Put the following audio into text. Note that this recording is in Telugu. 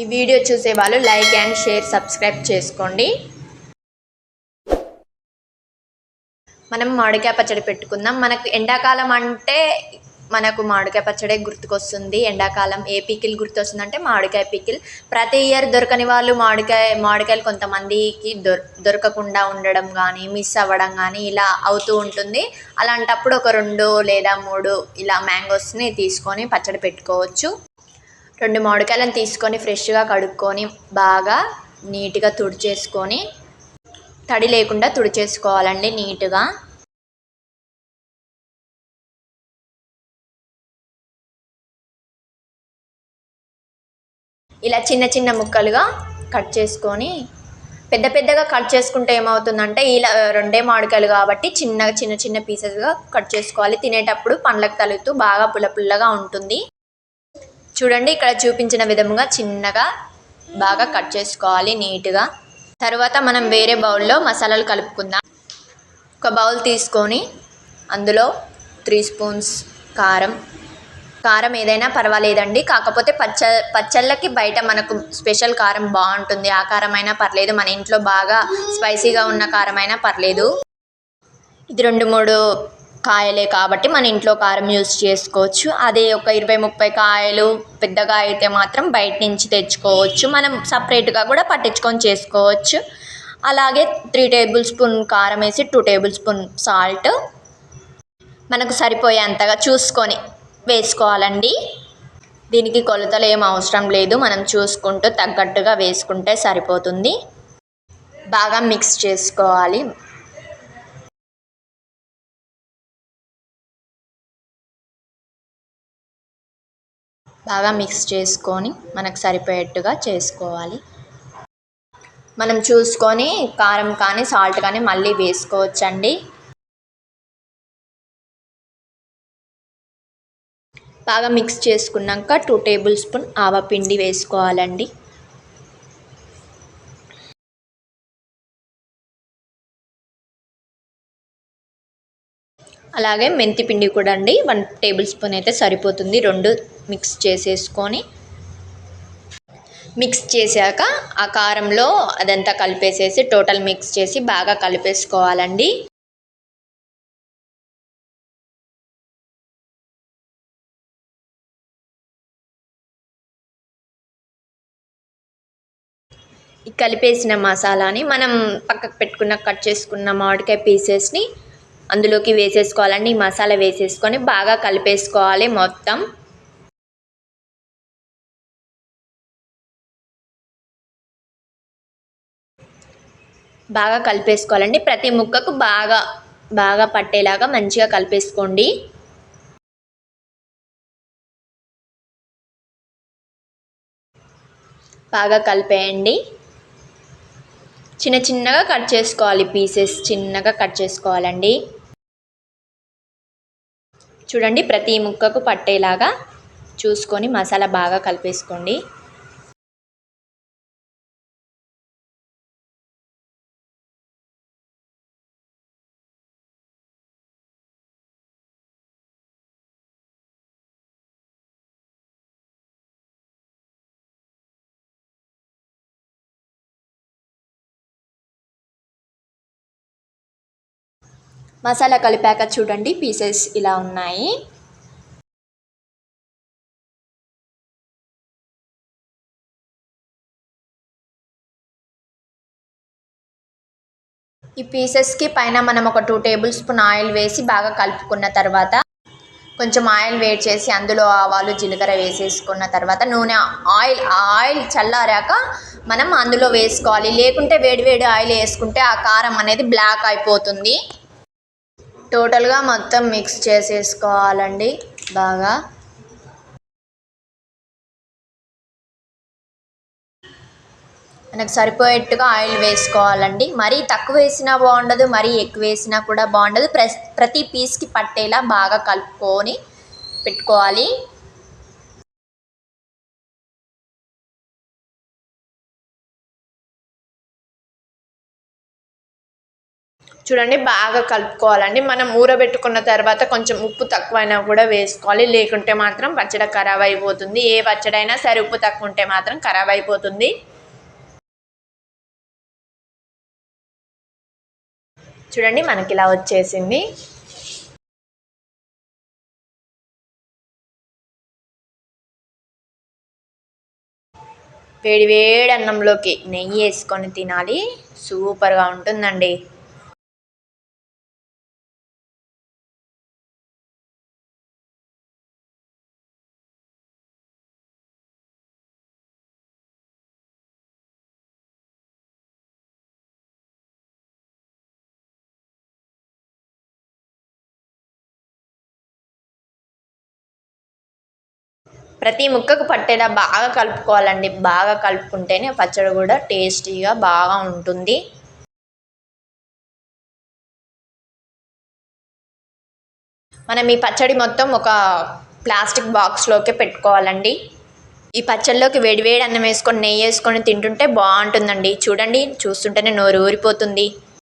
ఈ వీడియో చూసే వాళ్ళు లైక్ అండ్ షేర్ సబ్స్క్రైబ్ చేసుకోండి. మనం మామిడికాయ పచ్చడి పెట్టుకుందాం. మనకు ఎండాకాలం అంటే మనకు మామిడికాయ పచ్చడే గుర్తుకొస్తుంది. ఎండాకాలం ఏ పికిల్ గుర్తొస్తుందంటే మామిడికాయ పికిల్. ప్రతి ఇయర్ దొరకని వాళ్ళు మామిడికాయ మామిడికాయలు కొంతమందికి దొర దొరకకుండా ఉండడం కానీ మిస్ అవ్వడం కానీ ఇలా అవుతూ ఉంటుంది. అలాంటప్పుడు ఒక రెండు లేదా మూడు ఇలా మ్యాంగోస్ని తీసుకొని పచ్చడి పెట్టుకోవచ్చు. రెండు మామిడికాయలను తీసుకొని ఫ్రెష్గా కడుక్కొని బాగా నీట్గా తుడిచేసుకొని తడి లేకుండా తుడిచేసుకోవాలండి నీట్గా. ఇలా చిన్న చిన్న ముక్కలుగా కట్ చేసుకొని పెద్ద పెద్దగా కట్ చేసుకుంటే ఏమవుతుందంటే ఇలా రెండే మామిడికాయలు కాబట్టి చిన్న చిన్న చిన్న పీసెస్గా కట్ చేసుకోవాలి. తినేటప్పుడు పండ్లకు తలుగుతూ బాగా పుల్ల పుల్లగా ఉంటుంది. చూడండి ఇక్కడ చూపించిన విధముగా చిన్నగా బాగా కట్ చేసుకోవాలి నీట్గా. తర్వాత మనం వేరే బౌల్లో మసాలాలు కలుపుకుందాం. ఒక బౌల్ తీసుకొని అందులో త్రీ స్పూన్స్ కారం. కారం ఏదైనా పర్వాలేదండి. కాకపోతే పచ్చ పచ్చళ్ళకి బయట మనకు స్పెషల్ కారం బాగుంటుంది. ఆ కారం అయినా పర్లేదు. మన ఇంట్లో బాగా స్పైసీగా ఉన్న కారం అయినా పర్లేదు. ఇది రెండు మూడు కాయలే కాబట్టి మన ఇంట్లో కారం యూస్ చేసుకోవచ్చు. అదే ఒక ఇరవై ముప్పై కాయలు పెద్దగా అయితే మాత్రం బయట నుంచి తెచ్చుకోవచ్చు. మనం సపరేట్గా కూడా పట్టించుకొని చేసుకోవచ్చు. అలాగే త్రీ టేబుల్ స్పూన్ కారం వేసి టూ టేబుల్ స్పూన్ సాల్ట్ మనకు సరిపోయేంతగా చూసుకొని వేసుకోవాలండి. దీనికి కొలతలు ఏం అవసరం లేదు. మనం చూసుకుంటూ తగ్గట్టుగా వేసుకుంటే సరిపోతుంది. బాగా మిక్స్ చేసుకోవాలి. బాగా మిక్స్ చేసుకొని మనకు సరిపోయేట్టుగా చేసుకోవాలి. మనం చూసుకొని కారం కానీ సాల్ట్ కానీ మళ్ళీ వేసుకోవచ్చండి. బాగా మిక్స్ చేసుకున్నాక టూ టేబుల్ స్పూన్ ఆవపిండి వేసుకోవాలండి. అలాగే మెంతి పిండి కూడా అండి. వన్ టేబుల్ స్పూన్ అయితే సరిపోతుంది. రెండు మిక్స్ చేసేసుకొని మిక్స్ చేశాక ఆ కారంలో అదంతా కలిపేసేసి టోటల్ మిక్స్ చేసి బాగా కలిపేసుకోవాలండి. కలిపేసిన మసాలాని మనం పక్కకు పెట్టుకున్న కట్ చేసుకున్న మామిడికాయ పీసెస్ని అందులోకి వేసేసుకోవాలండి. ఈ మసాలా వేసేసుకొని బాగా కలిపేసుకోవాలి మొత్తం. బాగా కలిపేసుకోవాలండి. ప్రతి ముక్కకు బాగా బాగా పట్టేలాగా మంచిగా కలిపేసుకోండి. బాగా కలిపేయండి. చిన్న చిన్నగా కట్ చేసుకోవాలి. పీసెస్ చిన్నగా కట్ చేసుకోవాలండి. చూడండి ప్రతి ముక్కకు పట్టేలాగా చూసుకొని మసాలా బాగా కలిపేసుకోండి. మసాలా కలిపాక చూడండి పీసెస్ ఇలా ఉన్నాయి. ఈ పీసెస్కి పైన మనం ఒక టూ టేబుల్ స్పూన్ ఆయిల్ వేసి బాగా కలుపుకున్న తర్వాత కొంచెం ఆయిల్ వేడి చేసి అందులో ఆవాలు జీలకర్ర వేసేసుకున్న తర్వాత నూనె ఆయిల్ ఆయిల్ చల్లారాక మనం అందులో వేసుకోవాలి. లేకుంటే వేడి వేడి ఆయిల్ వేసుకుంటే ఆ కారం అనేది బ్లాక్ అయిపోతుంది. టోటల్గా మొత్తం మిక్స్ చేసేసుకోవాలండి బాగా. మనకు సరిపోయేట్టుగా ఆయిల్ వేసుకోవాలండి. మరీ తక్కువ వేసినా బాగుండదు మరీ ఎక్కువ వేసినా కూడా బాగుండదు. ప్రతి పీస్కి పట్టేలా బాగా కలుపుకొని పెట్టుకోవాలి. చూడండి బాగా కలుపుకోవాలండి. మనం ఊరబెట్టుకున్న తర్వాత కొంచెం ఉప్పు తక్కువైనా కూడా వేసుకోవాలి. లేకుంటే మాత్రం పచ్చడి ఖరాబ్ అయిపోతుంది. ఏ పచ్చడైనా సరే ఉప్పు తక్కువ ఉంటే మాత్రం ఖరాబ్ అయిపోతుంది. చూడండి మనకి ఇలా వచ్చేసింది. వేడి వేడి అన్నంలోకి నెయ్యి వేసుకొని తినాలి. సూపర్గా ఉంటుందండి. ప్రతి ముక్కకు పట్టేలా బాగా కలుపుకోవాలండి. బాగా కలుపుకుంటేనే పచ్చడి కూడా టేస్టీగా బాగా ఉంటుంది. మనం ఈ పచ్చడి మొత్తం ఒక ప్లాస్టిక్ బాక్స్లోకి పెట్టుకోవాలండి. ఈ పచ్చడిలోకి వేడివేడి అన్నం వేసుకొని నెయ్యి వేసుకొని తింటుంటే బాగుంటుందండి. చూడండి చూస్తుంటేనే నోరు ఊరిపోతుంది.